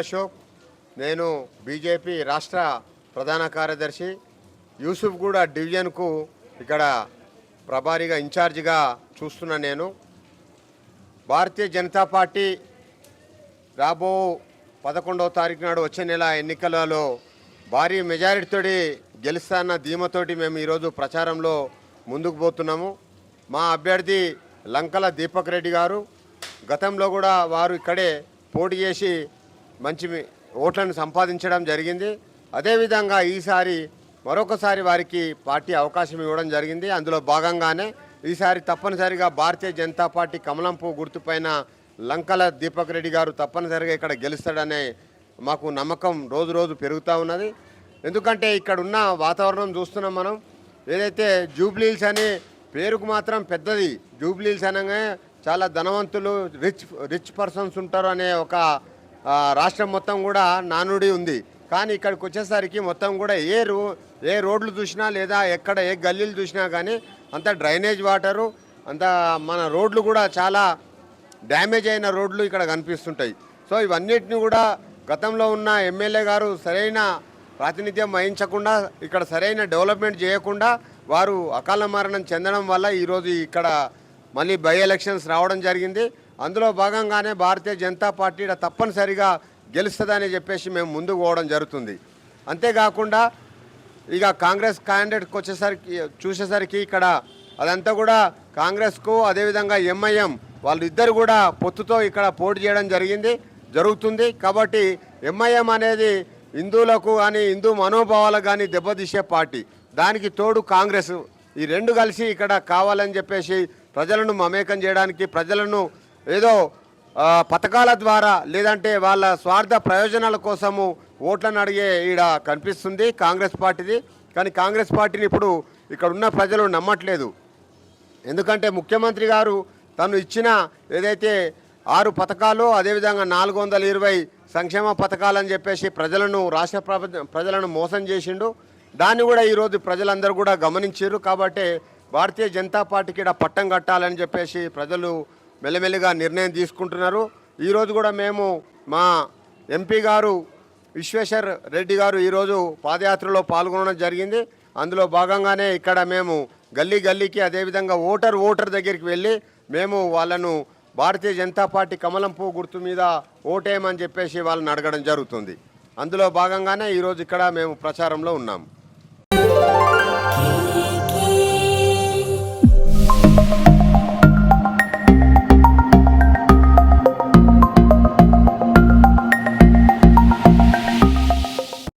అశోక్ నేను బీజేపీ రాష్ట్ర ప్రధాన కార్యదర్శి. యూసుఫ్గూడ డివిజన్కు ఇక్కడ ప్రభారీగా ఇన్ఛార్జిగా చూస్తున్నా నేను. భారతీయ జనతా పార్టీ రాబో పదకొండవ తారీఖు నాడు వచ్చే నెల ఎన్నికలలో భారీ మెజారిటీతోటి గెలుస్తాన్న ధీమతోటి మేము ఈరోజు ప్రచారంలో ముందుకు పోతున్నాము. మా అభ్యర్థి లంకల దీపక్ రెడ్డి గారు గతంలో కూడా వారు ఇక్కడే పోటీ చేసి మంచి ఓట్లను సంపాదించడం జరిగింది. అదేవిధంగా ఈసారి మరొకసారి వారికి పార్టీ అవకాశం ఇవ్వడం జరిగింది. అందులో భాగంగానే ఈసారి తప్పనిసరిగా భారతీయ జనతా పార్టీ కమలంపు గుర్తుపైన లంకల దీపక్ రెడ్డి గారు తప్పనిసరిగా ఇక్కడ గెలుస్తాడనే మాకు నమ్మకం రోజు రోజు పెరుగుతూ ఉన్నది. ఎందుకంటే ఇక్కడ ఉన్న వాతావరణం చూస్తున్నాం మనం. ఏదైతే జూబ్లీల్స్ అనే పేరుకు మాత్రం పెద్దది జూబ్లీల్స్ అనగా చాలా ధనవంతులు రిచ్ రిచ్ పర్సన్స్ ఉంటారు అనే ఒక రాష్ట్రం మొత్తం కూడా నానుడి ఉంది. కానీ ఇక్కడికి వచ్చేసరికి మొత్తం కూడా ఏ రో ఏ రోడ్లు చూసినా లేదా ఎక్కడ ఏ గల్లీలు చూసినా కానీ అంత డ్రైనేజ్ వాటరు అంత మన రోడ్లు కూడా చాలా డ్యామేజ్ అయిన రోడ్లు ఇక్కడ కనిపిస్తుంటాయి. సో ఇవన్నిటిని కూడా గతంలో ఉన్న ఎమ్మెల్యే గారు సరైన ప్రాతినిధ్యం వహించకుండా ఇక్కడ సరైన డెవలప్మెంట్ చేయకుండా వారు అకాల మరణం చెందడం వల్ల ఈరోజు ఇక్కడ మళ్ళీ బై ఎలక్షన్స్ రావడం జరిగింది. అందులో భాగంగానే భారతీయ జనతా పార్టీ తప్పనిసరిగా గెలుస్తుందని చెప్పేసి మేము ముందుకు పోవడం జరుగుతుంది. అంతేకాకుండా ఇక కాంగ్రెస్ క్యాండిడేట్కి వచ్చేసరికి చూసేసరికి ఇక్కడ అదంతా కూడా కాంగ్రెస్కు అదేవిధంగా ఎంఐఎం వాళ్ళిద్దరు కూడా పొత్తుతో ఇక్కడ పోటీ చేయడం జరిగింది జరుగుతుంది. కాబట్టి ఎంఐఎం అనేది హిందువులకు కానీ హిందూ మనోభావాలకు కానీ దెబ్బతీసే పార్టీ. దానికి తోడు కాంగ్రెస్. ఈ రెండు కలిసి ఇక్కడ కావాలని చెప్పేసి ప్రజలను మమేకం చేయడానికి ప్రజలను ఏదో పథకాల ద్వారా లేదంటే వాళ్ళ స్వార్థ ప్రయోజనాల కోసము ఓట్లను అడిగే ఈడ కనిపిస్తుంది కాంగ్రెస్ పార్టీది. కానీ కాంగ్రెస్ పార్టీని ఇప్పుడు ఇక్కడ ఉన్న ప్రజలు నమ్మట్లేదు. ఎందుకంటే ముఖ్యమంత్రి గారు తను ఇచ్చిన ఏదైతే ఆరు పథకాలు అదేవిధంగా నాలుగు వందల ఇరవై సంక్షేమ పథకాలని చెప్పేసి ప్రజలను రాష్ట్ర ప్రజలను మోసం చేసిండు. దాన్ని కూడా ఈరోజు ప్రజలందరూ కూడా గమనించారు కాబట్టి భారతీయ జనతా పార్టీకి ఇక్కడ పట్టం కట్టాలని చెప్పేసి ప్రజలు మెల్లమెల్లిగా నిర్ణయం తీసుకుంటున్నారు. ఈరోజు కూడా మేము మా ఎంపీ గారు విశ్వేశ్వర్ రెడ్డి గారు ఈరోజు పాదయాత్రలో పాల్గొనడం జరిగింది. అందులో భాగంగానే ఇక్కడ మేము గల్లీ గల్లీకి అదేవిధంగా ఓటర్ ఓటర్ దగ్గరికి వెళ్ళి మేము వాళ్ళను భారతీయ జనతా పార్టీ కమలం పువ్వు గుర్తు మీద ఓటేయమని చెప్పేసి వాళ్ళని అడగడం జరుగుతుంది. అందులో భాగంగానే ఈరోజు ఇక్కడ మేము ప్రచారంలో ఉన్నాము.